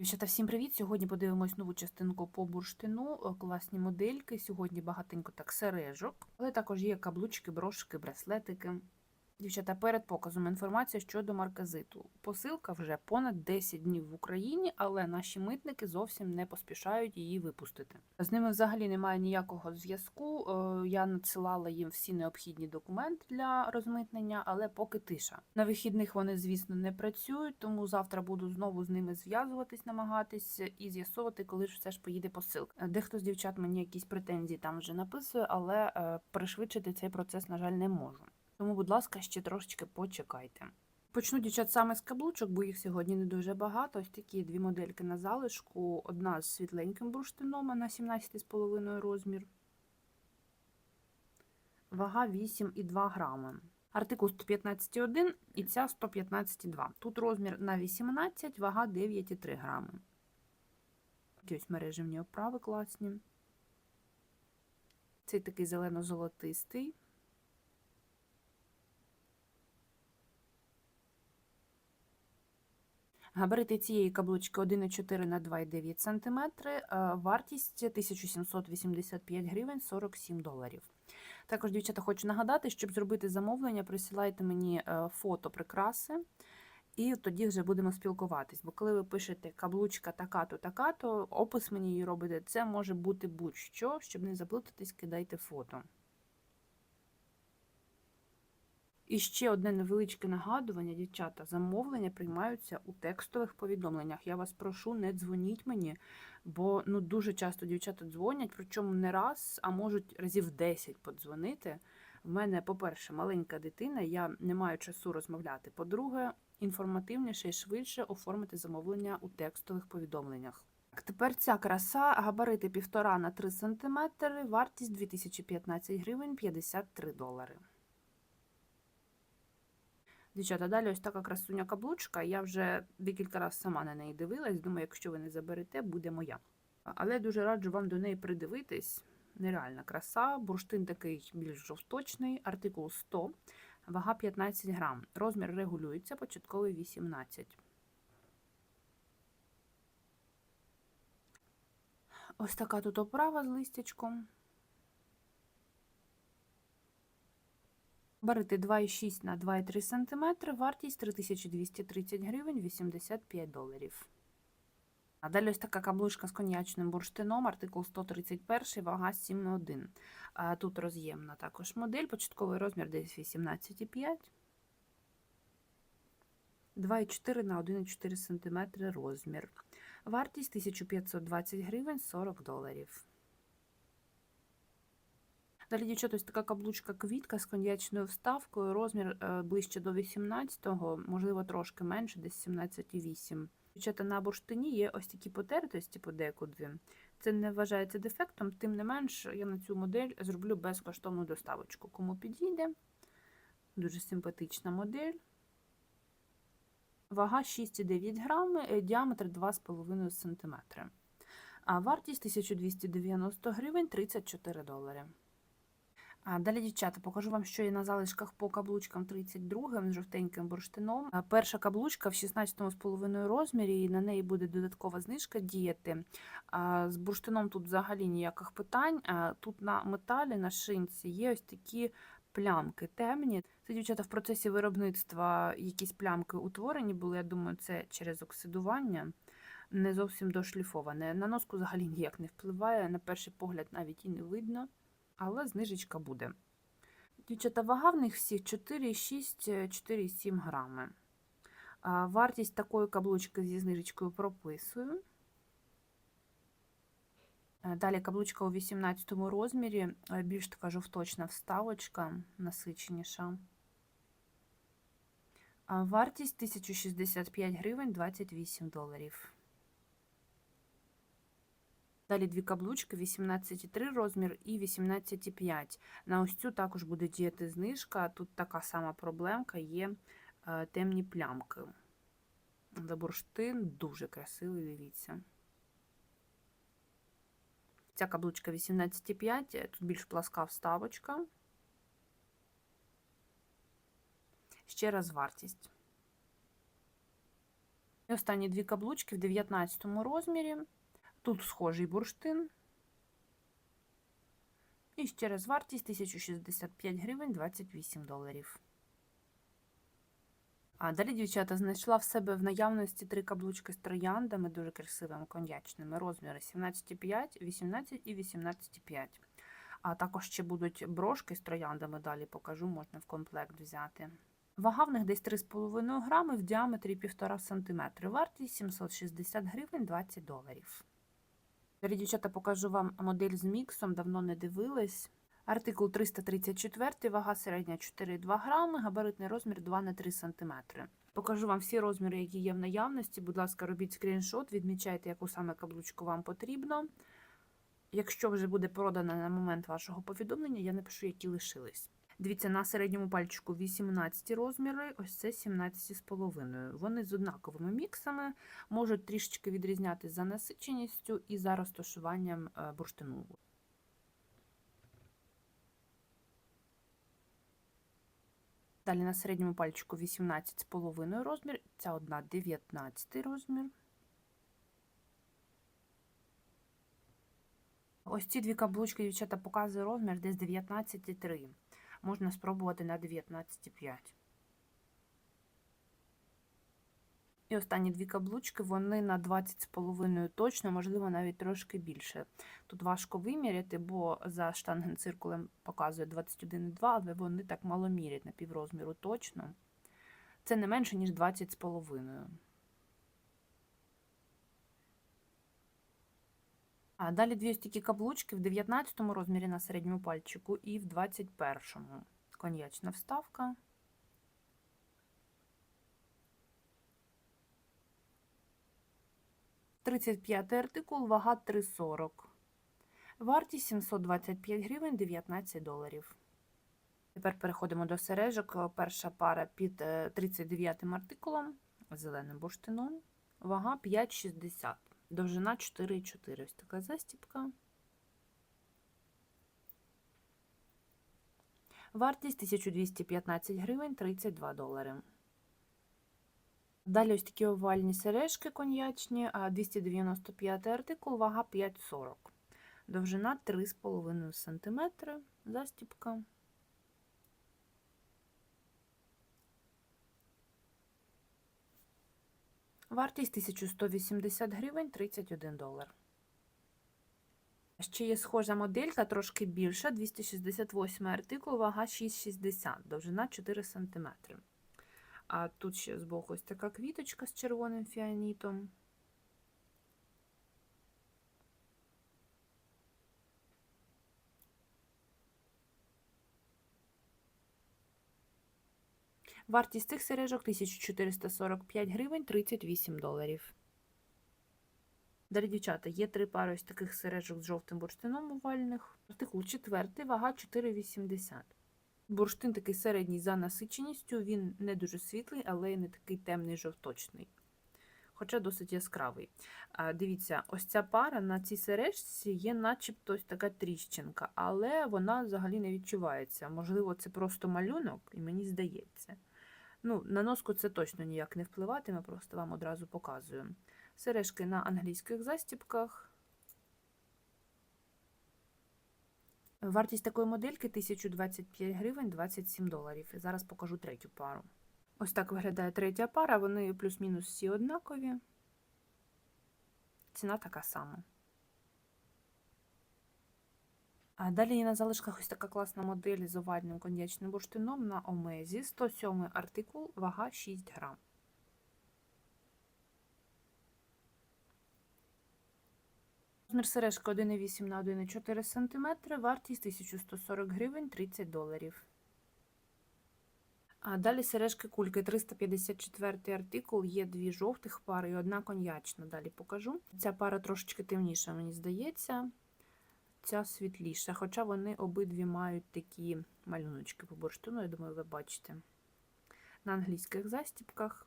Дівчата, всім привіт! Сьогодні подивимось нову частинку по бурштину. Е, Класні модельки. Сьогодні багатенько так сережок, але також є каблучки, брошки, браслетики. Дівчата, перед показом інформація щодо марказиту. Посилка вже понад 10 днів в Україні, але наші митники зовсім не поспішають її випустити. З ними взагалі немає ніякого зв'язку. Е, Я надсилала їм всі необхідні документи для розмитнення, але поки тиша. На вихідних вони, звісно, не працюють, тому завтра буду знову з ними зв'язуватись, намагатись і з'ясовувати, коли ж все ж поїде посилка. Е, Дехто з дівчат мені якісь претензії там вже написує, але е, пришвидшити цей процес, на жаль, не можу. Тому, будь ласка, ще трошечки почекайте. Почну дівчат саме з каблучок, бо їх сьогодні не дуже багато. Ось такі дві модельки на залишку. Одна з світленьким бурштином на 17,5 розмір. Вага 8,2 грами. Артикул 115,1 і ця 115,2. Тут розмір на 18, вага 9,3 грами. Такі ось мережевні оправи класні. Цей такий зелено-золотистий. Габарити цієї каблучки 1,4 на 2,9 см, вартість 1785 гривень 47 доларів. Також, дівчата, хочу нагадати, щоб зробити замовлення, присилайте мені е, фото прикраси, і тоді вже будемо спілкуватись. Бо коли ви пишете каблучка така-то, така-то, опис мені її робите, це може бути будь-що, щоб не заплутатись, кидайте фото. І ще одне невеличке нагадування, дівчата, замовлення приймаються у текстових повідомленнях. Я вас прошу, не дзвоніть мені, бо ну дуже часто дівчата дзвонять, причому не раз, а можуть разів 10 подзвонити. В мене, по-перше, маленька дитина, я не маю часу розмовляти. По-друге, інформативніше і швидше оформити замовлення у текстових повідомленнях. Тепер ця краса, габарити 1,5 на 3 см, вартість 2015 гривень 53 долари. Дівчата, далі ось така красуня каблучка. Я вже декілька разів сама на неї дивилась. Думаю, якщо ви не заберете, буде моя. Але дуже раджу вам до неї придивитись. Нереальна краса, бурштин такий більш жовточний, артикул 100, вага 15 грам. Розмір регулюється, початковий 18. Ось така тут оправа з листячком. Барити 2,6 на 2,3 см, вартість 3230 гривень 85 доларів. А далі ось така каблучка з коньячним бурштином, артикул 131, вага 7,1. А Тут роз'ємна також модель, початковий розмір десь 18,5. 2,4 на 1,4 см розмір. Вартість 1520 гривень 40 доларів. Далі, дівчата, ось така каблучка квітка з коньячною вставкою, розмір е, ближче до 18-го, можливо, трошки менше, десь 17,8. Дівчата, на бурштині є ось такі потертості подекуди. Це не вважається дефектом, тим не менш, я на цю модель зроблю безкоштовну доставочку. Кому підійде, дуже симпатична модель. Вага 6,9 грами, е, діаметр 2,5 см. А вартість 1290 гривень 34 долари. Далі, дівчата, покажу вам, що є на залишках по каблучкам 32 з жовтеньким бурштином. Перша каблучка в 16,5 розмірі, і на неї буде додаткова знижка діяти. З бурштином тут взагалі ніяких питань. Тут на металі, на шинці є ось такі плямки темні. Це, дівчата, в процесі виробництва якісь плямки утворені були. Я думаю, це через оксидування. Не зовсім дошліфоване. На носку взагалі ніяк не впливає. На перший погляд навіть і не видно але знижечка буде. Дівчата, вага в них всіх 4,6-4,7 грами. Вартість такої каблучки зі знижечкою прописую. Далі каблучка у 18 розмірі, більш така жовточна вставочка, насиченіша. Вартість 1065 гривень 28 доларів. Далі дві каблучки, 18,3 розмір і 18,5. На ось цю також буде діяти знижка. Тут така сама проблемка, є е, темні плямки. За бурштин дуже красивий, дивіться. Ця каблучка 18,5, тут більш пласка вставочка. Ще раз вартість. І останні дві каблучки в 19 розмірі. Тут схожий бурштин. І ще раз вартість 1065 гривень 28 доларів. А далі дівчата знайшла в себе в наявності три каблучки з трояндами, дуже красивими коньячними, розміри 17,5, 18 і 18,5. А також ще будуть брошки з трояндами, далі покажу, можна в комплект взяти. Вага в них десь 3,5 грами в діаметрі 1,5 см. Вартість 760 гривень 20 доларів. Далі, дівчата, покажу вам модель з міксом, давно не дивились. Артикул 334, вага середня 4,2 грами, габаритний розмір 2 на 3 см. Покажу вам всі розміри, які є в наявності. Будь ласка, робіть скріншот, відмічайте, яку саме каблучку вам потрібно. Якщо вже буде продана на момент вашого повідомлення, я напишу, які лишились. Дивіться, на середньому пальчику 18 розміри, ось це 17,5. Вони з однаковими міксами, можуть трішечки відрізнятися за насиченістю і за розташуванням е, бурштину. Далі на середньому пальчику 18,5 розмір, ця одна 19 розмір. Ось ці дві каблучки, дівчата, показує розмір десь 19,3. Можна спробувати на 19,5. І останні дві каблучки, вони на 20,5 точно, можливо, навіть трошки більше. Тут важко виміряти, бо за штангенциркулем показує 21,2, але вони так мало мірять на піврозміру точно. Це не менше, ніж 20,5. А далі дві такі каблучки в 19 розмірі на середньому пальчику і в 21-му. Коньячна вставка. Тридцять п'ятий артикул, вага 3,40. Вартість 725 гривень 19 доларів. Тепер переходимо до сережок. Перша пара під 39 артикулом, зеленим бурштином. Вага 5,60. Довжина 4,4. Ось така застіпка. Вартість 1215 гривень 32 долари. Далі ось такі овальні сережки коньячні, 295 артикул, вага 5,40. Довжина 3,5 см. Застіпка. Вартість 1180 гривень 31 долар. Ще є схожа моделька, трошки більша, 268 артикул, вага 6,60, довжина 4 см. А тут ще збоку ось така квіточка з червоним фіанітом. Вартість цих сережок 1445 гривень 38 доларів. Далі, дівчата, є три пари ось таких сережок з жовтим бурштином овальних. Артикул 4, вага 4,80. Бурштин такий середній за насиченістю, він не дуже світлий, але й не такий темний жовточний. Хоча досить яскравий. А, Дивіться, ось ця пара на цій сережці є начебто ось така тріщинка, але вона взагалі не відчувається. Можливо, це просто малюнок, і мені здається. Ну, На носку це точно ніяк не впливатиме, просто вам одразу показую. Сережки на англійських застіпках. Вартість такої модельки 1025 гривень 27 доларів. І зараз покажу третю пару. Ось так виглядає третя пара, вони плюс-мінус всі однакові. Ціна така сама. А далі є на залишках ось така класна модель з овальним коньячним бурштином на омезі. 107 артикул, вага 6 грам. Розмір сережки 1,8 на 1,4 см, вартість 1140 гривень 30 доларів. А далі сережки кульки 354 артикул, є дві жовтих пари і одна коньячна. Далі покажу. Ця пара трошечки темніша, мені здається ця світліша, хоча вони обидві мають такі малюночки по бурштину, я думаю, ви бачите. На англійських застіпках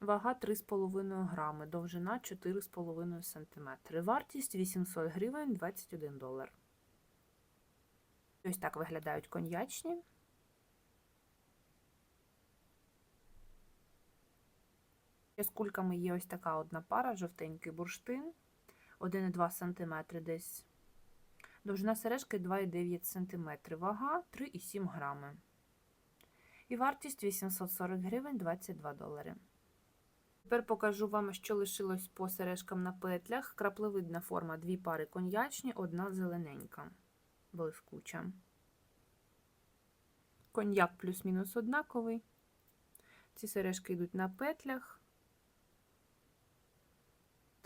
вага 3,5 грами, довжина 4,5 см. Вартість 800 гривень 21 долар. Ось так виглядають коньячні. З кульками є ось така одна пара, жовтенький бурштин, 1,2 см десь. Довжина сережки 2,9 см, вага 3,7 грами. І вартість 840 гривень 22 долари. Тепер покажу вам, що лишилось по сережкам на петлях. Краплевидна форма, дві пари коньячні, одна зелененька, блискуча. Коньяк плюс-мінус однаковий. Ці сережки йдуть на петлях.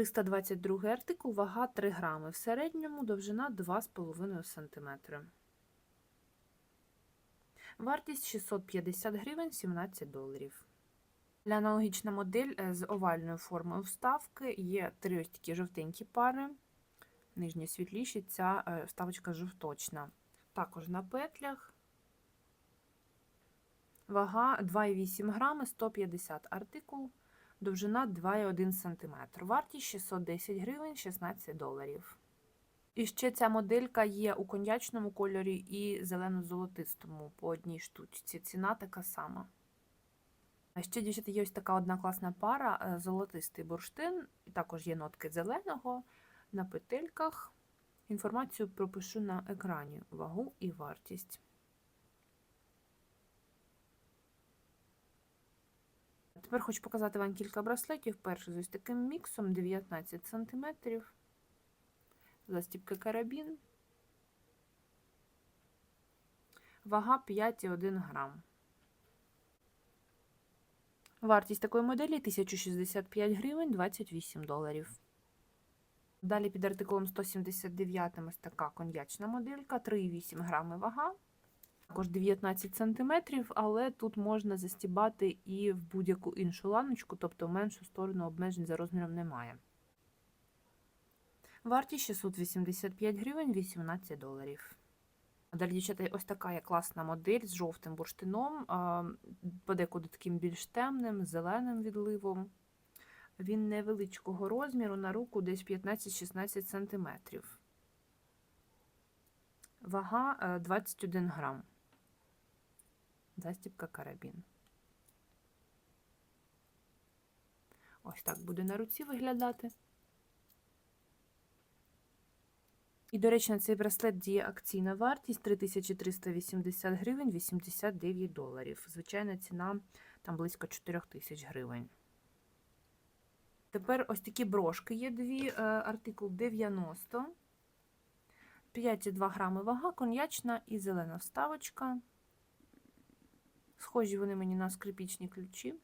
322 артикул, вага 3 грами. В середньому довжина 2,5 см. Вартість 650 гривень 17 доларів. Для аналогічна модель е, з овальною формою вставки є три ось такі жовтенькі пари. Нижні світліші, ця е, вставочка жовточна. Також на петлях. Вага 2,8 грами, 150 артикул, довжина 2,1 см. Вартість 610 гривень 16 доларів. І ще ця моделька є у коньячному кольорі і зелено-золотистому по одній штучці. Ціна така сама. А ще, дівчата, є ось така одна класна пара, е, золотистий бурштин, також є нотки зеленого на петельках. Інформацію пропишу на екрані, вагу і вартість. Тепер хочу показати вам кілька браслетів. Перший з ось таким міксом 19 см. Застібки карабін. Вага 5,1 грам. Вартість такої моделі 1065 гривень 28 доларів. Далі під артикулом 179 ось така коньячна моделька, 3,8 грами вага. Також 19 см, але тут можна застібати і в будь-яку іншу ланочку, тобто меншу сторону обмежень за розміром немає. Вартість 685 гривень 18 доларів. Далі, дівчата, ось така є класна модель з жовтим бурштином, подекуди таким більш темним, зеленим відливом. Він невеличкого розміру, на руку десь 15-16 см. Вага 21 грам. Застібка карабін. Ось так буде на руці виглядати. І, до речі, на цей браслет діє акційна вартість 3380 гривень 89 доларів. Звичайна ціна там близько 4000 гривень. Тепер ось такі брошки є дві, е, артикул 90, 5,2 грами вага, коньячна і зелена вставочка. Схожі вони мені на скрипічні ключі.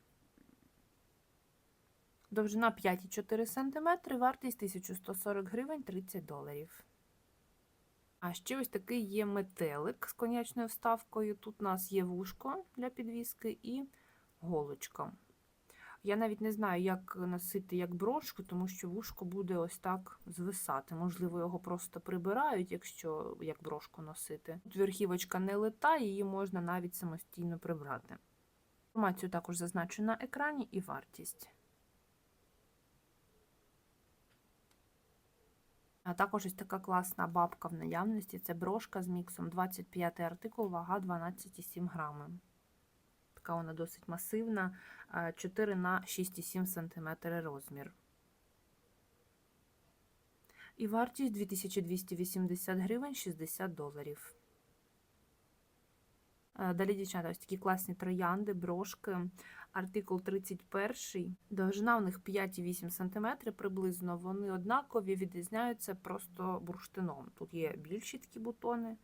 Довжина 5,4 см, вартість 1140 гривень 30 доларів. А ще ось такий є метелик з конячною вставкою. Тут у нас є вушко для підвіски і голочка. Я навіть не знаю, як носити як брошку, тому що вушко буде ось так звисати. Можливо, його просто прибирають, якщо як брошку носити. Тут верхівочка не лита, її можна навіть самостійно прибрати. Інформацію також зазначу на екрані і вартість. А також ось така класна бабка в наявності. Це брошка з міксом 25 артикул, вага 12,7 грами. Така вона досить масивна, 4 на 6,7 см розмір. І вартість 2280 гривень 60 доларів. Далі, дівчата, ось такі класні троянди, брошки. Артикул 31. Довжина у них 5,8 см приблизно. Вони однакові, відрізняються просто бурштином. Тут є більші такі бутони,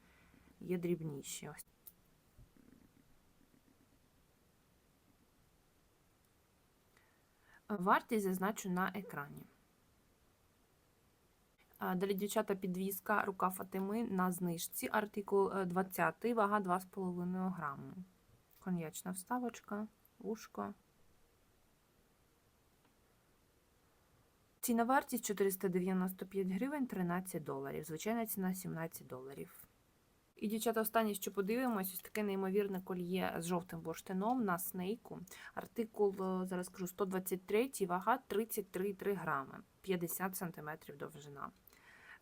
є дрібніші. Ось. Вартість зазначу на екрані. Далі, дівчата, підвізка рука Фатими на знижці. Артикул 20, е, вага 2,5 грами. Коньячна вставочка, вушко. Ціна вартість 495 гривень 13 доларів. Звичайна ціна 17 доларів. І, дівчата, останнє, що подивимось, ось таке неймовірне кольє з жовтим бурштином на снейку. Артикул, е, зараз кажу, 123, вага 33,3 грами, 50 см довжина.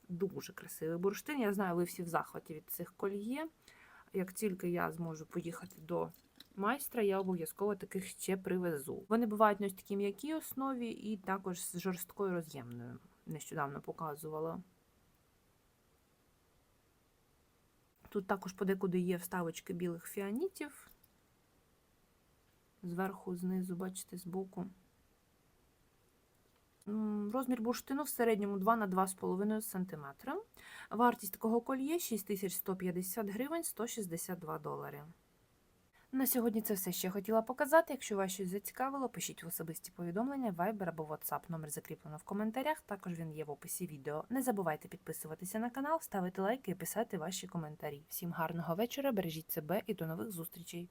Дуже красивий бурштин. Я знаю, ви всі в захваті від цих кольє. Як тільки я зможу поїхати до майстра, я обов'язково таких ще привезу. Вони бувають на ось такій м'якій основі і також з жорсткою роз'ємною. Нещодавно показувала. Тут також подекуди є вставочки білих фіанітів. Зверху, знизу, бачите, збоку. Розмір бурштину в середньому 2 на 2,5 см. Вартість такого кольє 6150 гривень 162 долари. На сьогодні це все, що я хотіла показати. Якщо вас щось зацікавило, пишіть в особисті повідомлення, Viber або WhatsApp. Номер закріплено в коментарях. Також він є в описі відео. Не забувайте підписуватися на канал, ставити лайки і писати ваші коментарі. Всім гарного вечора, бережіть себе і до нових зустрічей!